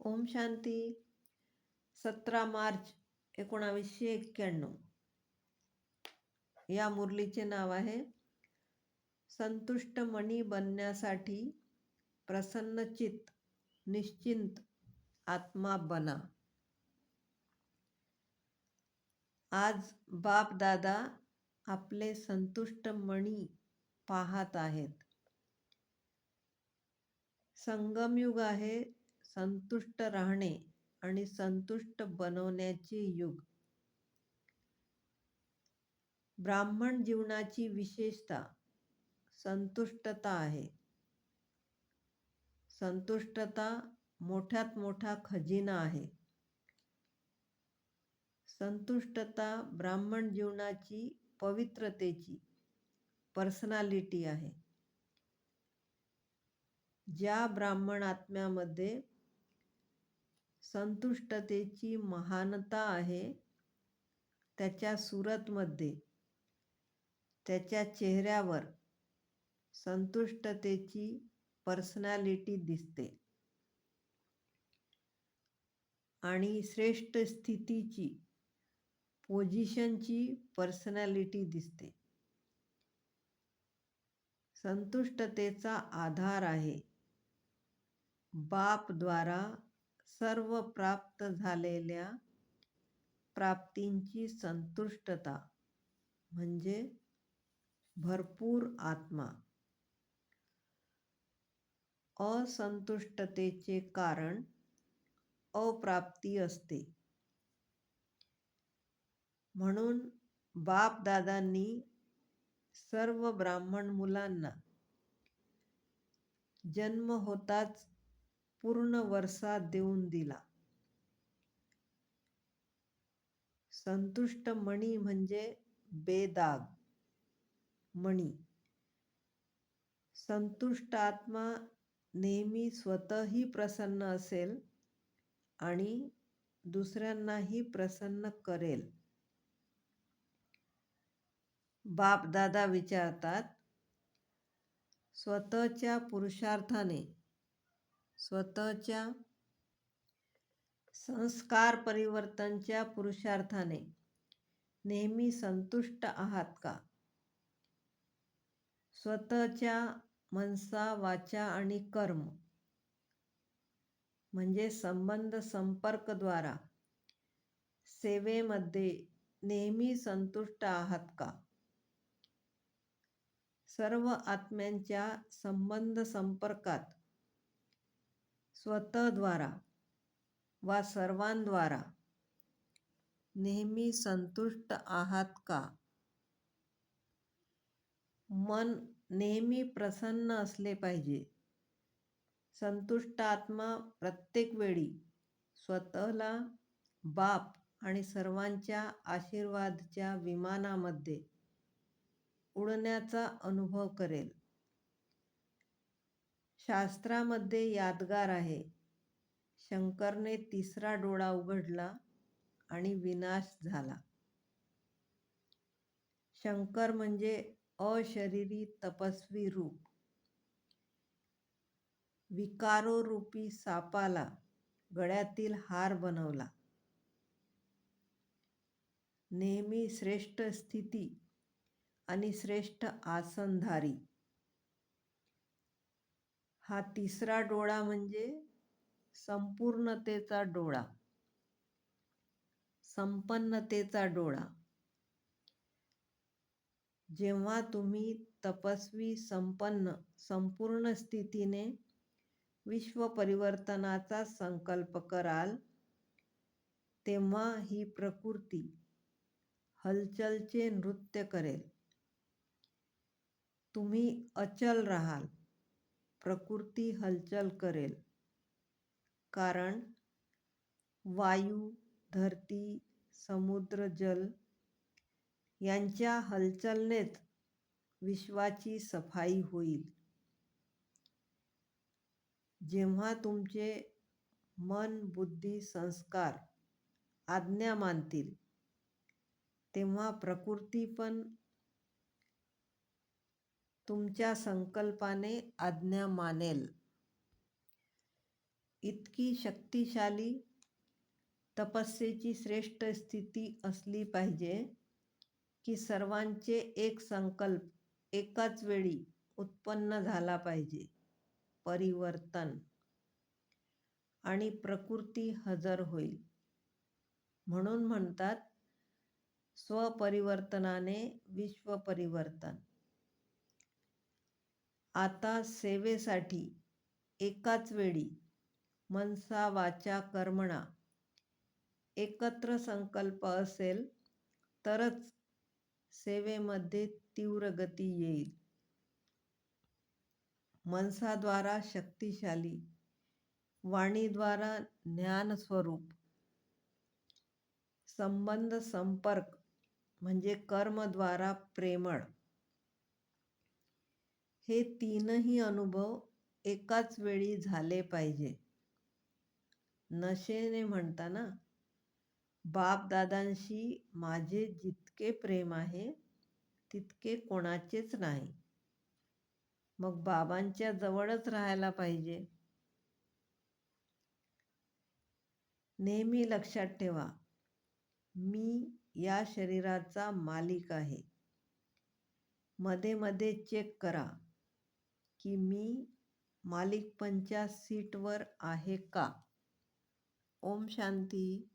ओम शांती. सतरा मार्च एकोणावीसशे एक्क्याण्णव. या मुरलीचे नाव आहे संतुष्ट मणी बनण्यासाठी प्रसन्नचित निश्चिंत आत्मा बना. आज बाप दादा आपले संतुष्ट मणी पाहत आहेत. संगमयुग आहे संतुष्ट राहणे आणि संतुष्ट बनवण्याचे युग. ब्राह्मण जीवनाची विशेषता संतुष्टता आहे. संतुष्टता मोठ्यात मोठा खजिना आहे. संतुष्टता ब्राह्मण जीवनाची पवित्रतेची पर्सनॅलिटी आहे. ज्या ब्राह्मण आत्म्यामध्ये संतुष्टतेची महानता आहे त्याच्या सुरतमध्ये. त्याच्या चेहऱ्यावर संतुष्टतेची पर्सनॅलिटी दिसते. आणि श्रेष्ठ स्थितीची पोझिशनची पर्सनॅलिटी दिसते. संतुष्टतेचा आधार आहे. बापद्वारा सर्व प्राप्त झालेल्या प्राप्तींची संतुष्टता म्हणजे भरपूर आत्मा. असंतुष्टतेचे कारण अप्राप्ती असते. म्हणून बापदादांनी सर्व ब्राह्मण मुलांना जन्म होताच पूर्ण वर्षा देऊन दिला. संतुष्ट मणी म्हणजे बेदाग. मणी. संतुष्ट आत्मा नेहमी स्वतःही प्रसन्न असेल आणि दुसऱ्यांनाही प्रसन्न करेल. बापदादा विचारतात स्वतःच्या पुरुषार्थाने स्वतःच्या संस्कार परिवर्तनच्या पुरुषार्थाने नेहमी संतुष्ट आहात का? स्वतःच्या मनसा वाचा आणि कर्म म्हणजे संबंध संपर्कद्वारा सेवेमध्ये नेहमी संतुष्ट आहात का? सर्व आत्म्यांच्या संबंध संपर्कात स्वतःद्वारा वा सर्वांद्वारा नेहमी संतुष्ट आहात का? मन नेहमी प्रसन्न असले पाहिजे. संतुष्ट आत्मा प्रत्येक वेळी स्वतःला बाप आणि सर्वांच्या आशीर्वादच्या विमानामध्ये उडण्याचा अनुभव करेल. शास्त्रामध्ये यादगार आहे. शंकरने तिसरा डोळा उघडला आणि विनाश झाला. शंकर म्हणजे अशरीरी तपस्वी रूप. विकारोरूपी सापाला गळ्यातील हार बनवला. नेहमी श्रेष्ठ स्थिती आणि श्रेष्ठ आसनधारी. हा तिसरा डोळा म्हणजे संपूर्णतेचा डोळा. संपन्नतेचा डोळा. जेव्हा तुम्ही तपस्वी संपन्न संपूर्ण स्थितीने विश्व परिवर्तनाचा संकल्प कराल तेव्हा ही प्रकृती हलचलचे नृत्य करेल. तुम्ही अचल राहाल. प्रकृती हलचल करेल. कारण वायू धरती समुद्र जल यांच्या हलचलनेच विश्वाची सफाई होईल. जेव्हा तुमचे मन बुद्धी संस्कार आज्ञा मानतील तेव्हा प्रकृती पण तुमच्या संकल्पाने आज्ञा मानेल. इतकी शक्तिशाली तपस्येची श्रेष्ठ स्थिती असली पाहिजे की सर्वांचे एक संकल्प एकाच वेळी उत्पन्न झाला पाहिजे. परिवर्तन. आणि प्रकृती हजर होईल. म्हणून म्हणतात स्वपरिवर्तनाने विश्वपरिवर्तन. आता सेवेसाठी एकाच वेळी मनसा वाचा कर्मणा. एकत्र संकल्प असेल तरच सेवेमध्ये तीव्र गती येईल. मनसाद्वारा शक्तिशाली वाणीद्वारा ज्ञानस्वरूप. संबंध संपर्क म्हणजे कर्मद्वारा प्रेमळ. हे तीनही अनुभव एकाच वेळी झाले पाहिजे. नशेने म्हणताना बापदादांशी माझे जितके प्रेम आहे तितके कोणाचेच नाही. मग बाबांच्या जवळच राहायला पाहिजे. नेहमी लक्षात ठेवा मी या शरीराचा मालिक आहे. मध्ये मध्ये चेक करा. की मी मालिक मालिकपणच्या सीटवर आहे का? ओम शांती.